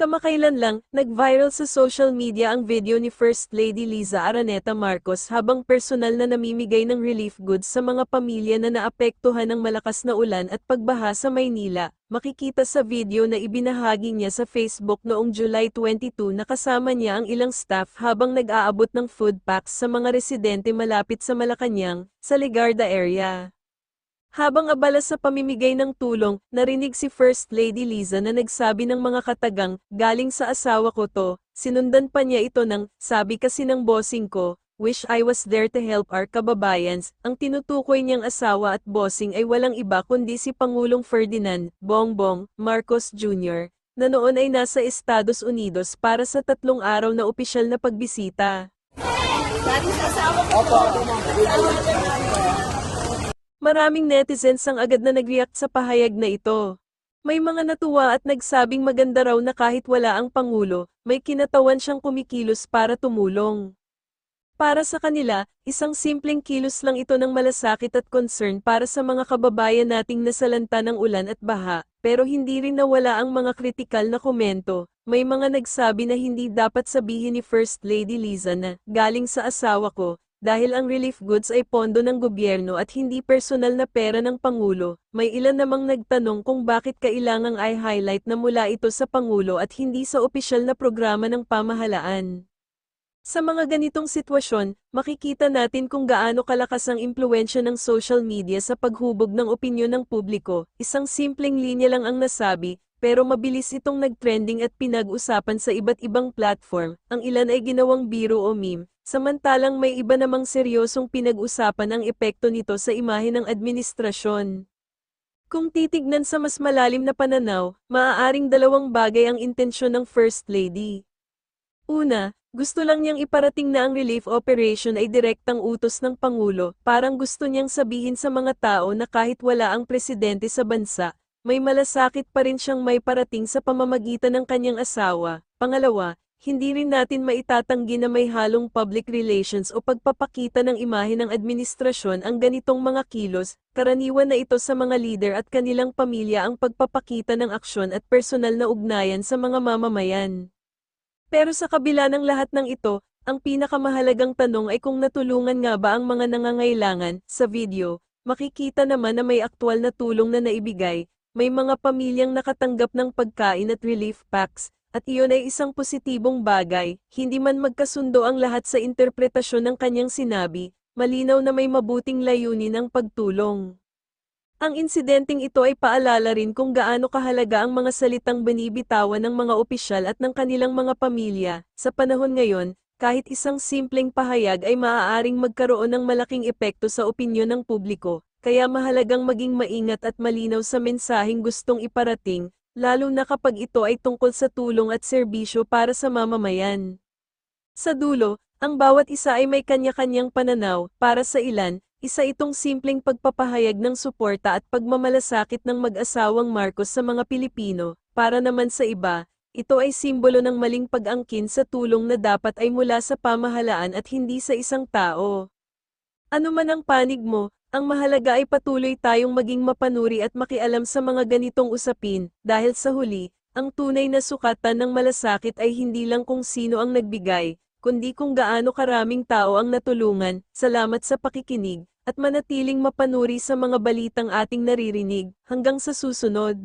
Kamakailan lang, nag-viral sa social media ang video ni First Lady Liza Araneta Marcos habang personal na namimigay ng relief goods sa mga pamilya na naapektuhan ng malakas na ulan at pagbaha sa Maynila. Makikita sa video na ibinahagi niya sa Facebook noong July 22 na kasama niya ang ilang staff habang nag-aabot ng food packs sa mga residente malapit sa Malacanang, sa Legarda area. Habang abala sa pamimigay ng tulong, narinig si First Lady Liza na nagsabi ng mga katagang, galing sa asawa ko to, sinundan pa niya ito ng, sabi kasi ng bossing ko, wish I was there to help our kababayans, ang tinutukoy niyang asawa at bossing ay walang iba kundi si Pangulong Ferdinand, Bongbong, Marcos Jr., na noon ay nasa Estados Unidos para sa tatlong araw na opisyal na pagbisita. Maraming netizens ang agad na nag-react sa pahayag na ito. May mga natuwa at nagsabing maganda raw na kahit wala ang Pangulo, may kinatawan siyang kumikilos para tumulong. Para sa kanila, isang simpleng kilos lang ito ng malasakit at concern para sa mga kababayan nating nasalanta ng ulan at baha, pero hindi rin nawala ang mga kritikal na komento. May mga nagsabi na hindi dapat sabihin ni First Lady Liza na, galing sa asawa ko, dahil ang relief goods ay pondo ng gobyerno at hindi personal na pera ng Pangulo, may ilan namang nagtanong kung bakit kailangang i-highlight na mula ito sa Pangulo at hindi sa opisyal na programa ng pamahalaan. Sa mga ganitong sitwasyon, makikita natin kung gaano kalakas ang impluensya ng social media sa paghubog ng opinyon ng publiko. Isang simpleng linya lang ang nasabi, pero mabilis itong nagtrending at pinag-usapan sa iba't ibang platform. Ang ilan ay ginawang biro o meme, samantalang may iba namang seryosong pinag-usapan ang epekto nito sa imahe ng administrasyon. Kung titignan sa mas malalim na pananaw, maaaring dalawang bagay ang intensyon ng First Lady. Una, gusto lang niyang iparating na ang relief operation ay direktang utos ng Pangulo, parang gusto niyang sabihin sa mga tao na kahit wala ang presidente sa bansa, may malasakit pa rin siyang may parating sa pamamagitan ng kanyang asawa. Pangalawa, hindi rin natin maitatanggi na may halong public relations o pagpapakita ng imahe ng administrasyon ang ganitong mga kilos, karaniwan na ito sa mga leader at kanilang pamilya ang pagpapakita ng aksyon at personal na ugnayan sa mga mamamayan. Pero sa kabila ng lahat ng ito, ang pinakamahalagang tanong ay kung natulungan nga ba ang mga nangangailangan. Sa video, makikita naman na may aktwal na tulong na naibigay, may mga pamilyang nakatanggap ng pagkain at relief packs, at iyon ay isang positibong bagay, hindi man magkasundo ang lahat sa interpretasyon ng kanyang sinabi, malinaw na may mabuting layunin ang pagtulong. Ang insidenteng ito ay paalala rin kung gaano kahalaga ang mga salitang binibitawan ng mga opisyal at ng kanilang mga pamilya. Sa panahon ngayon, kahit isang simpleng pahayag ay maaaring magkaroon ng malaking epekto sa opinyon ng publiko, kaya mahalagang maging maingat at malinaw sa mensaheng gustong iparating, lalo na kapag ito ay tungkol sa tulong at serbisyo para sa mamamayan. Sa dulo, ang bawat isa ay may kanya-kanyang pananaw, para sa ilan, isa itong simpleng pagpapahayag ng suporta at pagmamalasakit ng mag-asawang Marcos sa mga Pilipino, para naman sa iba, ito ay simbolo ng maling pag-angkin sa tulong na dapat ay mula sa pamahalaan at hindi sa isang tao. Ano man ang panig mo, ang mahalaga ay patuloy tayong maging mapanuri at makialam sa mga ganitong usapin, dahil sa huli, ang tunay na sukatan ng malasakit ay hindi lang kung sino ang nagbigay, kundi kung gaano karaming tao ang natulungan. Salamat sa pakikinig, at manatiling mapanuri sa mga balitang ating naririnig. Hanggang sa susunod.